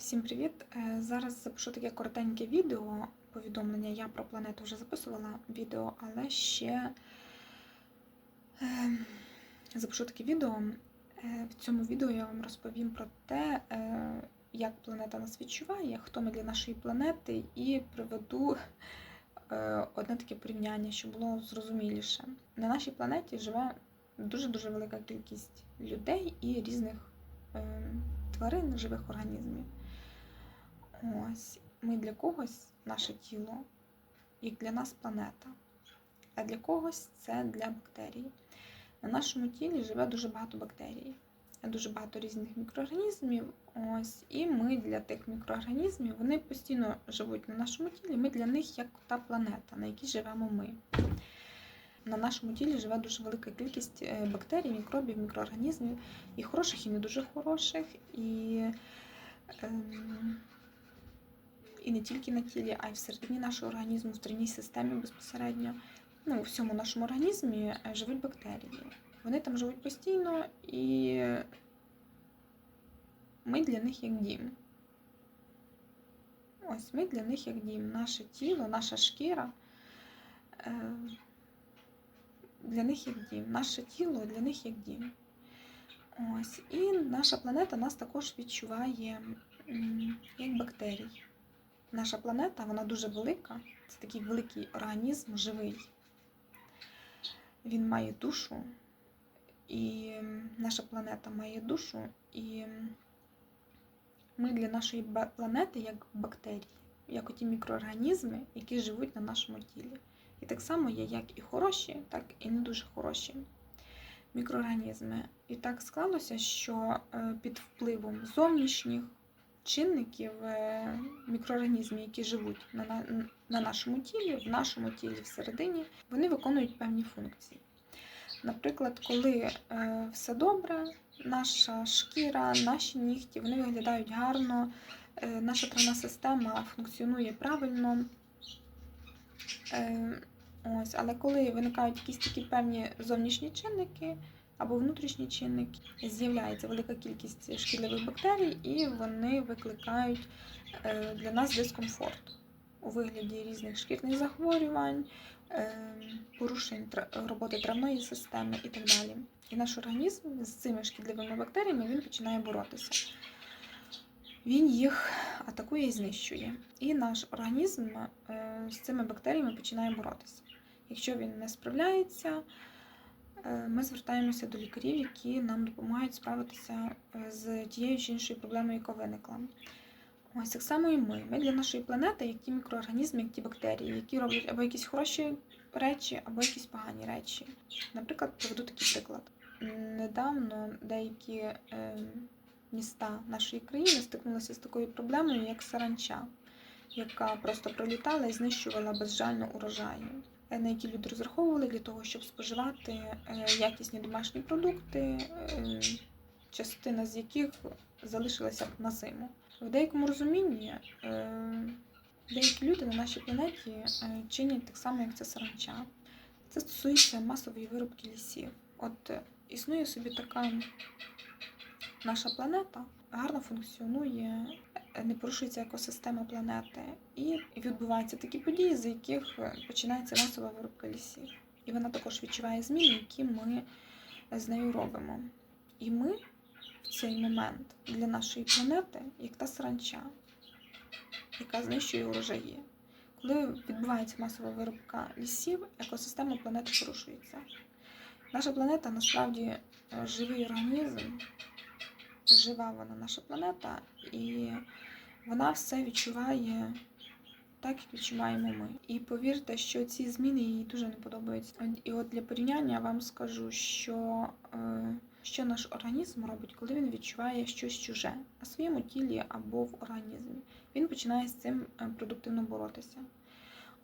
Всім привіт! Е, Зараз запишу таке коротеньке відео. Повідомлення я про планету вже записувала відео, але ще е, запишу таке відео. Е, В цьому відео я вам розповім про те, е, як планета нас відчуває, хто ми для нашої планети, і приведу одне таке порівняння, щоб було зрозуміліше. На нашій планеті живе дуже-дуже велика кількість людей і різних е, тварин, живих організмів. Ось ми для когось наше тіло, як для нас планета, а для когось це для бактерій. На нашому тілі живе дуже багато бактерій, дуже багато різних мікроорганізмів. Ось, і ми для тих мікроорганізмів вони постійно живуть на нашому тілі. Ми для них як та планета, на якій живемо ми. На нашому тілі живе дуже велика кількість е, бактерій, мікробів, мікроорганізмів, і хороших, і не дуже хороших. І ем, і не тільки на тілі, а й всередині нашого організму, в тринній системі безпосередньо. Ну, у всьому нашому організмі е, живуть бактерії. Вони там живуть постійно, і ми для них як дім. Ось ми для них як дім. Наше тіло, наша шкіра е, для них як дім. Наше тіло для них як дім. Ось. І наша планета нас також відчуває як бактерій. Наша планета, вона дуже велика. Це такий великий організм, живий. Він має душу, і наша планета має душу, і ми для нашої планети як бактерії, як оті мікроорганізми, які живуть на нашому тілі. І так само є як і хороші, так і не дуже хороші мікроорганізми. І так склалося, що е, під впливом зовнішніх чинників е, мікроорганізмів, які живуть на, на, на нашому тілі, в нашому тілі всередині, вони виконують певні функції. Наприклад, коли е, все добре, наша шкіра, наші нігті вони виглядають гарно, е, наша травна система функціонує правильно. Ось, але коли виникають якісь такі певні зовнішні чинники, або внутрішні чинники, з'являється велика кількість шкідливих бактерій, і вони викликають е, для нас дискомфорт у вигляді різних шкірних захворювань, е, порушень роботи травної системи і так далі. І наш організм з цими шкідливими бактеріями він починає боротися. Він їх атакує і знищує. І наш організм е, з цими бактеріями починає боротися. Якщо він не справляється, ми звертаємося до лікарів, які нам допомагають справитися е, з тією чи іншою проблемою, яка виникла. Ось так само і ми. Ми для нашої планети, як ті мікроорганізми, як ті бактерії, які роблять або якісь хороші речі, або якісь погані речі. Наприклад, приведу такий приклад. Недавно деякі е, міста нашої країни стикнулися з такою проблемою, як саранча, яка просто пролітала і знищувала безжально урожаї е, на які люди розраховували для того, щоб споживати е, якісні домашні продукти, е, частина з яких залишилася на зиму. В деякому розумінні е, деякі люди на нашій планеті е, чинять так само, як це саранча. Це стосується масової вирубки лісів. От е, існує собі така наша планета, гарно функціонує, е, не порушується екосистема планети, і відбуваються такі події, з яких е, починається масова вирубка лісів. І вона також відчуває зміни, які ми з нею робимо. І ми в цей момент для нашої планети, як та саранча, яка знищує урожаї. Коли відбувається масова вирубка лісів, екосистема планети порушується. Наша планета насправді е, живий організм, жива вона наша планета, і вона все відчуває так, як відчуваємо ми. І повірте, що ці зміни їй дуже не подобаються. І от для порівняння я вам скажу, що, е, що наш організм робить, коли він відчуває щось чуже на своєму тілі або в організмі. Він починає з цим е, продуктивно боротися.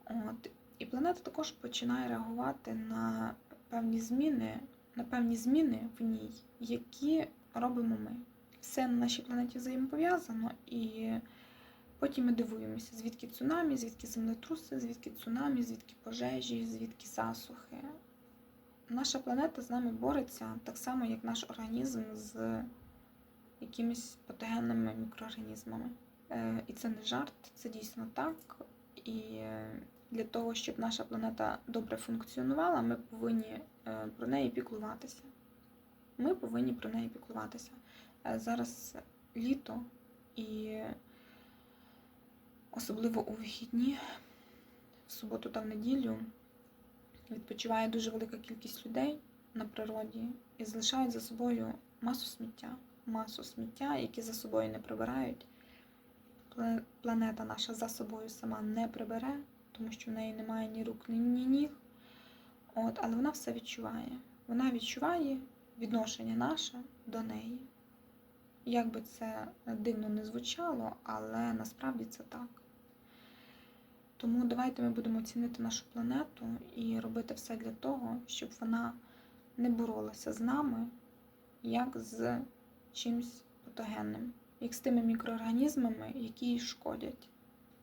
От. І планета також починає реагувати на певні зміни, на певні зміни в ній, які робимо ми. Все на нашій планеті взаємопов'язано, і потім ми дивуємося, звідки цунамі, звідки землетруси, звідки цунамі, звідки пожежі, звідки засухи. Наша планета з нами бореться так само, як наш організм з якимись патогенними мікроорганізмами. Е, І це не жарт, це дійсно так. І для того, щоб наша планета добре функціонувала, ми повинні е, про неї піклуватися. Ми повинні про неї піклуватися. Е, Зараз літо і особливо у вихідні, в суботу та в неділю відпочиває дуже велика кількість людей на природі і залишають за собою масу сміття, масу сміття, які за собою не прибирають. Планета наша за собою сама не прибере, тому що в неї немає ні рук, ні, ні ніг. От, але вона все відчуває. Вона відчуває відношення наше до неї. Як би це дивно не звучало, але насправді це так. Тому давайте ми будемо цінити нашу планету і робити все для того, щоб вона не боролася з нами, як з чимсь патогенним, як з тими мікроорганізмами, які їй шкодять.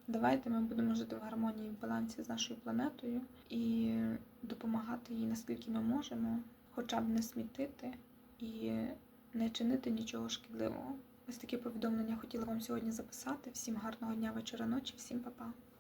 Давайте ми будемо жити в гармонії в балансі з нашою планетою і допомагати їй наскільки ми можемо, хоча б не смітити і не чинити нічого шкідливого. Ось таке повідомлення хотіла вам сьогодні записати. Всім гарного дня, вечора, ночі, всім па-па.